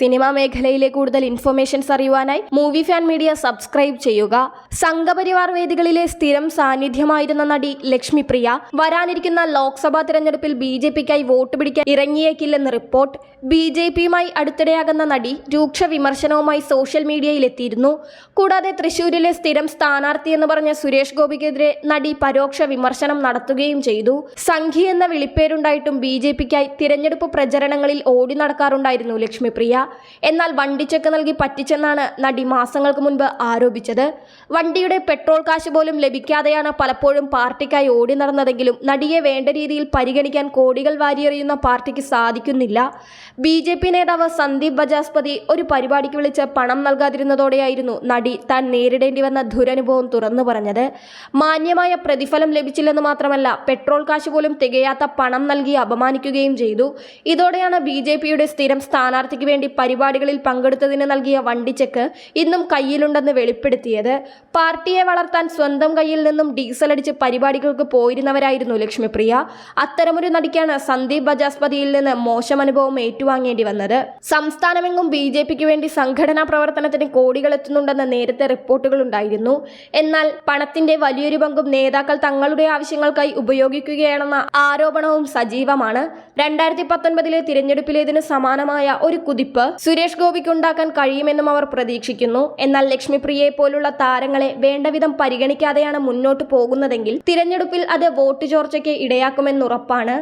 Cinema മേഖലയിലെ കൂടുതൽ informations അറിയുവാനായി മൂവി ഫാൻ മീഡിയ സബ്സ്ക്രൈബ് ചെയ്യുക. സംഘപരിവാർ വേദികളിലെ സ്ഥിരം സാന്നിധ്യമായിരുന്ന നടി ലക്ഷ്മിപ്രിയ വരാനിരിക്കുന്ന ലോക്സഭാ തിരഞ്ഞെടുപ്പിൽ ബി ജെ പിക്കായി വോട്ട് പിടിക്കാൻ ഇറങ്ങിയേക്കില്ലെന്ന് റിപ്പോർട്ട്. ബി ജെ പിയുമായി അടുത്തിടെയാകുന്ന നടി രൂക്ഷ വിമർശനവുമായി സോഷ്യൽ മീഡിയയിലെത്തിയിരുന്നു കൂടാതെ തൃശൂരിലെ സ്ഥിരം സ്ഥാനാർത്ഥി എന്ന് പറഞ്ഞ സുരേഷ് ഗോപിക്കെതിരെ നടി പരോക്ഷ വിമർശനം നടത്തുകയും ചെയ്തു. സംഘി എന്ന വിളിപ്പേരുണ്ടായിട്ടും ബി ജെ പിക്കായി തിരഞ്ഞെടുപ്പ് പ്രചരണങ്ങളിൽ ഓടി നടക്കാറുണ്ടായിരുന്നു ലക്ഷ്മിപ്രിയ. എന്നാൽ വണ്ടി ചെക്ക് നൽകി പറ്റിച്ചെന്നാണ് നടി മാസങ്ങൾക്ക് മുൻപ് ആരോപിച്ചത്. വണ്ടിയുടെ പെട്രോൾ കാശ് പോലും ലഭിക്കാതെയാണ് പലപ്പോഴും പാർട്ടിക്കായി ഓടി നടന്നതെങ്കിലും നടിയെ വേണ്ട രീതിയിൽ പരിഗണിക്കാൻ കോടികൾ വാരിയെറിയുന്ന പാർട്ടിക്ക് സാധിക്കുന്നില്ല. ബി ജെ പി നേതാവ് സന്ദീപ് ബജാസ്പതി ഒരു പരിപാടിക്ക് വിളിച്ച് പണം നൽകാതിരുന്നതോടെയായിരുന്നു നടി താൻ നേരിടേണ്ടി വന്ന ദുരനുഭവം തുറന്നു പറഞ്ഞത്. മാന്യമായ പ്രതിഫലം ലഭിച്ചില്ലെന്ന് മാത്രമല്ല പെട്രോൾ കാശ് പോലും തികയാത്ത പണം നൽകി അപമാനിക്കുകയും ചെയ്തു. ഇതോടെയാണ് ബി ജെ പിയുടെ സ്ഥിരം സ്ഥാനാർത്ഥിക്ക് വേണ്ടി പരിപാടികളിൽ പങ്കെടുത്തതിന് നൽകിയ വണ്ടിച്ചെക്ക് ഇന്നും കയ്യിലുണ്ടെന്ന് വെളിപ്പെടുത്തിയത്. പാർട്ടിയെ വളർത്താൻ സ്വന്തം കയ്യിൽ നിന്നും ഡീസൽ അടിച്ച് പരിപാടികൾക്ക് പോയിരുന്നവരായിരുന്നു ലക്ഷ്മിപ്രിയ. അത്തരമൊരു നടിക്കാണ് സന്ദീപ് ബജാസ്പതിയിൽ നിന്ന് മോശം അനുഭവം ഏറ്റുവാങ്ങേണ്ടി വന്നത്. സംസ്ഥാനമെങ്ങും ബി ജെ പിക്ക് വേണ്ടി സംഘടനാ പ്രവർത്തനത്തിന് കോടികൾ എത്തുന്നുണ്ടെന്ന് നേരത്തെ റിപ്പോർട്ടുകൾ ഉണ്ടായിരുന്നു. എന്നാൽ പണത്തിന്റെ വലിയൊരു പങ്കും നേതാക്കൾ തങ്ങളുടെ ആവശ്യങ്ങൾക്കായി ഉപയോഗിക്കുകയാണെന്ന ആരോപണവും സജീവമാണ്. രണ്ടായിരത്തി പത്തൊൻപതിലെ തിരഞ്ഞെടുപ്പിലേതിന് സമാനമായ ഒരു സുരേഷ് ഗോപിക്ക് ഉണ്ടാക്കാൻ കഴിയുമെന്നും അവർ പ്രതീക്ഷിക്കുന്നു. എന്നാൽ ലക്ഷ്മിപ്രിയയെ പോലുള്ള താരങ്ങളെ വേണ്ടവിധം പരിഗണിക്കാതെയാണ് മുന്നോട്ട് പോകുന്നതെങ്കിൽ തിരഞ്ഞെടുപ്പിൽ അത് വോട്ട് ചോർച്ചയ്ക്ക് ഇടയാക്കുമെന്നുറപ്പാണ്.